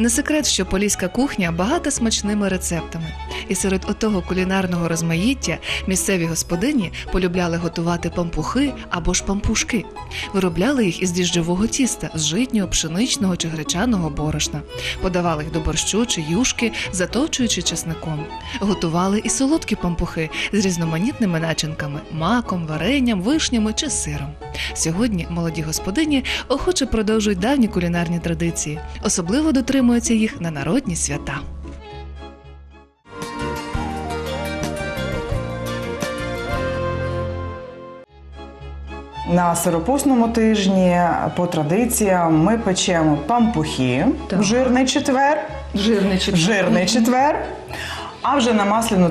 Не секрет, що поліська кухня багата смачними рецептами, і серед отого кулінарного розмаїття місцеві господині полюбляли готувати пампухи або ж пампушки. Виробляли їх із діжджового тіста, з житнього, пшеничного чи гречаного борошна, подавали їх до борщу чи юшки, затовчуючи чесником. Готували і солодкі пампухи з різноманітними начинками маком, варенням, вишнями чи сиром. Сьогодні молоді господині охоче продовжують давні кулінарні традиції, особливо дотримуються їх на народні свята. На сиропусному тижні по традиціям ми печемо пампухи в жирний четвер, Жирний четвер. жирний четвер, а вже на масляну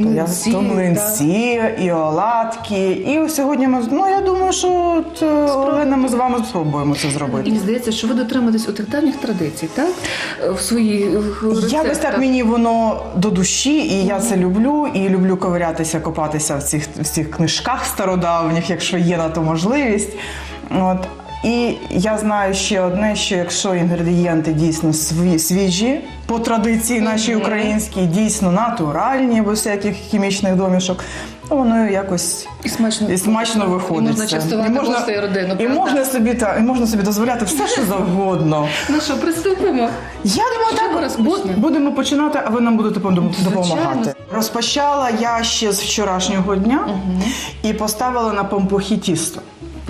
Млинці, то млинці, і оладки. І сьогодні ми ну я думаю, що от, е, Олена, ми з вами спробуємо це зробити. І Мені здається, що ви дотримуєтесь у тих давніх традицій, так? В своїх Якось так мені воно до душі, і я це люблю. І люблю ковирятися, копатися в цих, в цих книжках стародавніх, якщо є на то можливість. От. І я знаю ще одне, що якщо інгредієнти дійсно сві- свіжі, по традиції нашій українській, дійсно натуральні, без всяких хімічних домішок, то воно якось І смачно, і смачно виходить. І можна частувати гостей і родину. і можна собі та і можна собі дозволяти все, що завгодно. Ну що, приступимо? Я думаю, так будемо починати, а ви нам будете пом- допомагати. Розпочала я ще з вчорашнього дня і поставила на пампухи тісто.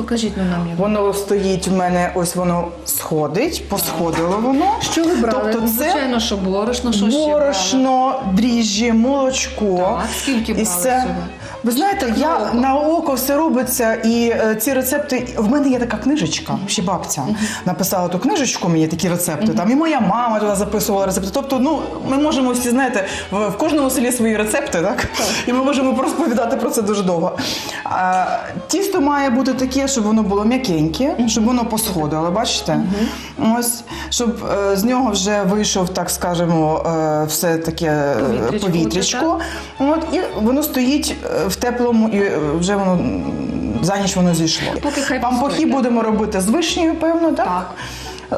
Покажіть ну, нам його. Воно стоїть у мене, ось воно сходить, посходило воно. Що ви брали? Тобто це Звичайно, що борошно, що ще? Борошно, дріжджі, молочко. Так, скільки І брали все. всього? Ви знаєте, я око. на око все робиться, і е, ці рецепти. В мене є така книжечка, ще бабця написала ту книжечку, мені такі рецепти. Там і моя мама туди записувала рецепти. Тобто, ну ми можемо всі знаєте, в, в кожному селі свої рецепти, так? І ми можемо розповідати про це дуже довго. А, тісто має бути таке, щоб воно було м'якеньке, щоб воно посходило, бачите? Ось, щоб е, з нього вже вийшов, так скажемо, е, все таке е, Повітрячко, повітрячко. От, і воно стоїть е, в теплому, і е, вже воно м, за ніч воно зійшло. Поки хай Пампухи постоїть, будемо робити з вишнею, певно, так? Так.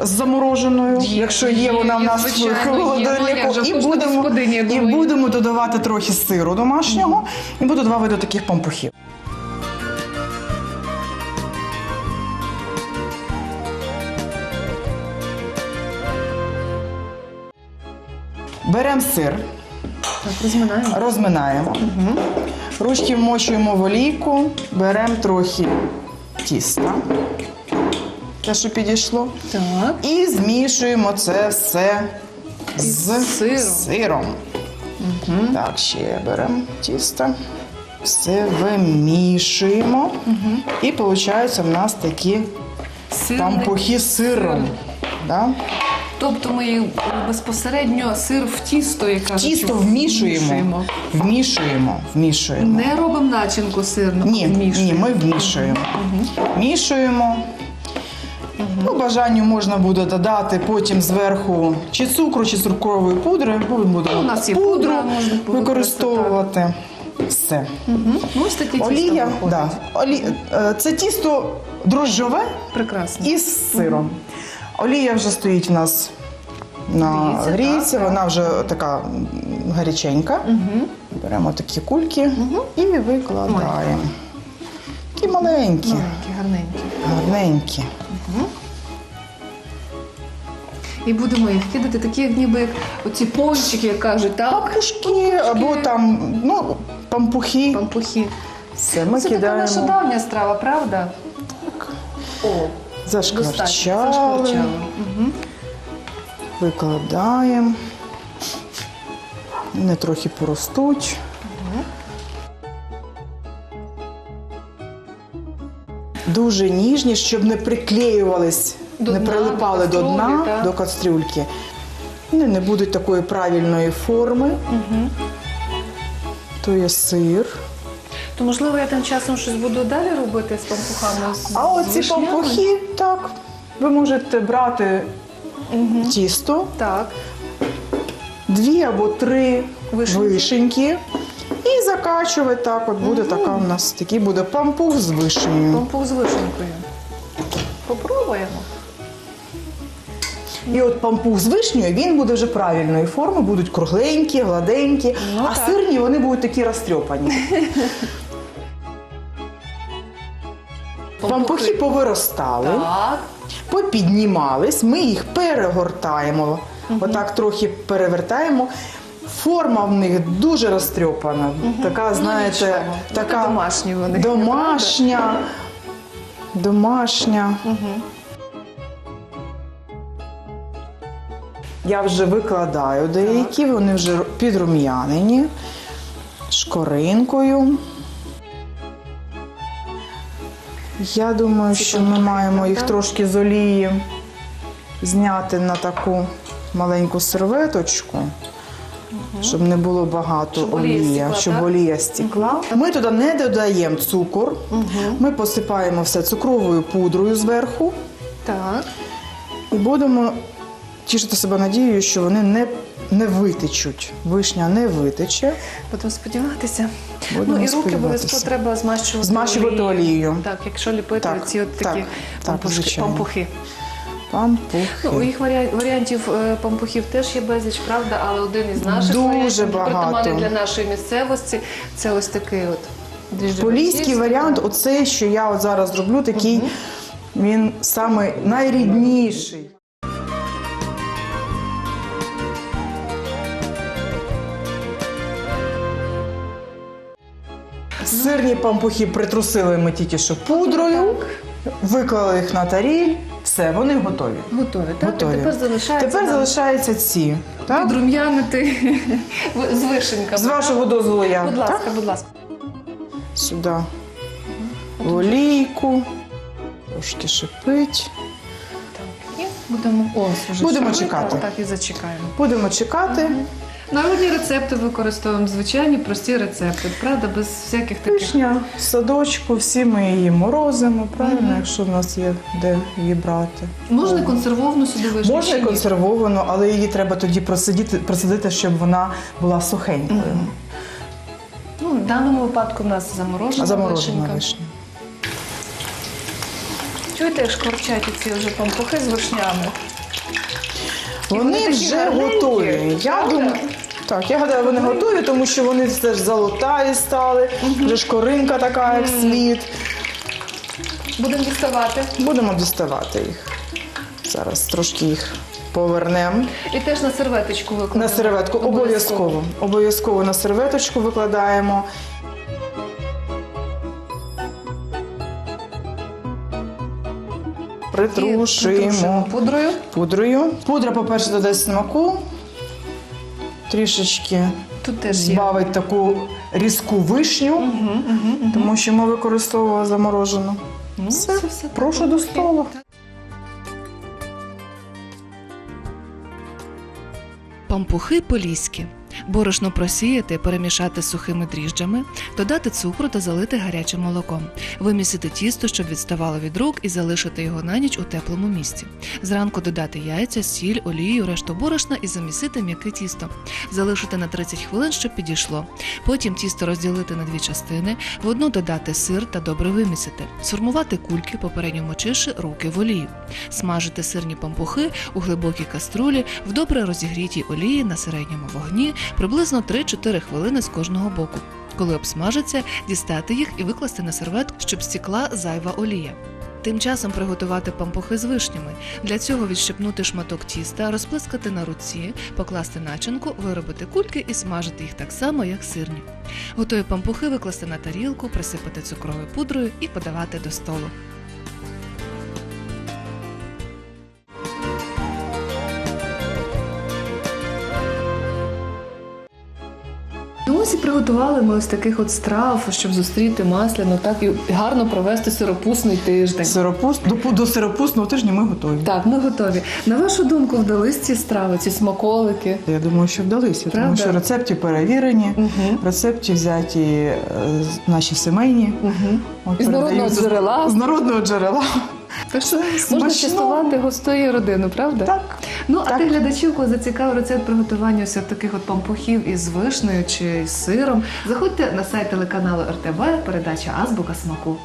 З замороженою, Є, якщо є, є, вона в є, нас звичайно, в є. Ну, холодильнику. як же, і кожна будемо, господиня, я і думаю. будемо додавати трохи сиру домашнього, і буде два види таких пампухів. Беремо сир, розминаємо. розминаємо. Ручки вмочуємо в олійку, беремо трохи тіста, те, що підійшло, Так. і змішуємо це все з сиром. сиром. Так, ще беремо тісто, все вимішуємо. І виходить в нас такі Сирний пампухи з сиром. Да? Тобто ми безпосередньо сир в тісто, яка Тісто вмішуємо. Вмішуємо, вмішуємо. Не робимо начинку сирну. Ні, вмішуємо. ні, ми вмішуємо. Вмішуємо. По бажанню можна буде додати потім зверху чи цукру, чи цукрової пудри. Ми будемо Ну, у нас є пудру можна використовувати. Все. Мгм. Ну, ось таке Олія, виходить. да. Олі... е, це тісто дрожжове Прекрасно. із сиром. Олія вже стоїть у нас на Гріється, грійці, так, вона вже така гаряченька. Беремо такі кульки і викладаємо. Такі маленькі, Маленькі, гарненькі. гарненькі. І будемо їх кидати, такі, як ніби як оці пончики, як кажуть, так? Пампушки або там ну, пампухи. Пампухи. Все, ми Це така кидаємо. наша давня страва, правда? О, достатньо. Зашкварчали, Зашкварчали. Угу. викладаємо. Вони трохи поростуть. Дуже ніжні, щоб не приклеювались, До не дна, прилипали до до дна, так. до кастрюльки. Вони не будуть такої правильної форми. То є сир. То можливо я тим часом щось буду далі робити з пампухами. з- А оці пампухи, так, ви можете брати тісто, Так. дві або три Вишеньки. вишеньки. І закачувати так, от буде така у нас такий буде пампух з вишнею. Пампух з вишенькою. Попробуємо. І от пампух з вишнею, він буде вже правильної форми, будуть кругленькі, гладенькі, Ну, а так. сирні вони будуть такі розтрьопані. Пампухи повиростали, Так. попіднімались, ми їх перегортаємо, отак трохи перевертаємо. Форма в них дуже розтрьопана, така, знаєте, нічого. така домашні вони, домашня. Домашня. Я вже викладаю деякі, вони вже підрум'янені шкоринкою. Я думаю, що ми маємо їх трошки з олії зняти на таку маленьку серветочку, щоб не було багато Щоб олія олії, щоб так? олія стекла. Ми туди не додаємо цукор, ми посипаємо все цукровою пудрою зверху Так. і будемо тішити себе надією, що вони не, не витечуть. Вишня не витече. Будемо сподіватися. Будемо ну і руки обов'язково треба змащувати, Змащувати олією. Так, якщо ліпити Так, ці от такі так, так, пампушки- пампухи. Пампухи. Ну, їх варіа- варіантів е, пампухів теж є безліч, правда, але один із наших Дуже варіантів, багато. притаманний для нашої місцевості, це ось такий от Поліський варіант, оцей, що я от зараз роблю, такий він саме найрідніший. Сирні пампухи притрусили ми тільки що пудрою, виклали їх на таріль, все, вони готові. Готові, так? Готові. Тепер залишається Тепер нам залишаються ці. Так? підрум'янити з вишеньками. З вашого дозволу я Будь так? ласка, будь ласка. сюди олійку, трошки шипить. Так, і будемо Будемо чекати. Так і зачекаємо. Будемо чекати. Народні рецепти використовуємо звичайні прості рецепти, правда, без всяких таких. Вишня в садочку, всі ми її морозимо, правильно, якщо в нас є де її брати. Можна консервовану сюди вишню? Можна чи і ні? консервовану, але її треба тоді просидіти, просидити, щоб вона була сухенькою. Ну, в даному випадку в нас заморожена, А заморожена вишенька. вишня. Чуєте, як шкварчать ці вже пампухи з вишнями? вони Вони такі вже гарненькі, готові. Я правда? думаю, так, я гадаю, вони готові, тому що вони все ж золотаї стали, вже шкоринка така, як слід. Будемо діставати. Будемо діставати їх. Зараз трошки їх повернемо. І теж на серветочку викладемо. На серветку обов'язково. Обов'язково на серветочку викладаємо. І притрушуємо Притрушуємо пудрою. пудрою. Пудра, по-перше, додасть смаку. Трішечки Тут теж є. збавить таку різку вишню, тому що ми використовували заморожену. Ну, Все, це все прошу до столу. Пампухи поліські. Борошно просіяти, перемішати з сухими дріжджами, додати цукру та залити гарячим молоком, вимісити тісто, щоб відставало від рук, і залишити його на ніч у теплому місці. Зранку додати яйця, сіль, олію, решту борошна і замісити м'яке тісто. Залишити на 30 хвилин, щоб підійшло. Потім тісто розділити на дві частини, в одну додати сир та добре вимісити, сформувати кульки, попередньо мочивши руки в олію, смажити сирні пампухи у глибокій каструлі в добре розігрітій олії на середньому вогні приблизно 3-4 хвилини з кожного боку. Коли обсмажаться, дістати їх і викласти на серветку, щоб стікла зайва олія. Тим часом приготувати пампухи з вишнями. Для цього відщипнути шматок тіста, розплескати на руці, покласти начинку, виробити кульки і смажити їх так само, як сирні. Готові пампухи викласти на тарілку, присипати цукровою пудрою і подавати до столу. Ось і приготували ми ось таких от страв, щоб зустріти масляну, так і гарно провести сиропусний тиждень. Сиропуст, до, до сиропусного тижня ми готові. Так, ми готові. На вашу думку, вдались ці страви, ці смаколики? Я думаю, що вдалися, тому що рецепти перевірені, Угу. рецепти взяті е, наші сімейні. Угу. От Із народного з- джерела. З народного джерела. Так що можна частувати густою родину, правда? Так. Ну, а Так. ти глядачів, кого зацікавив рецепт приготування ось таких от пампухів із вишнею чи з сиром, заходьте на сайт телеканалу РТБ, передача Азбука смаку.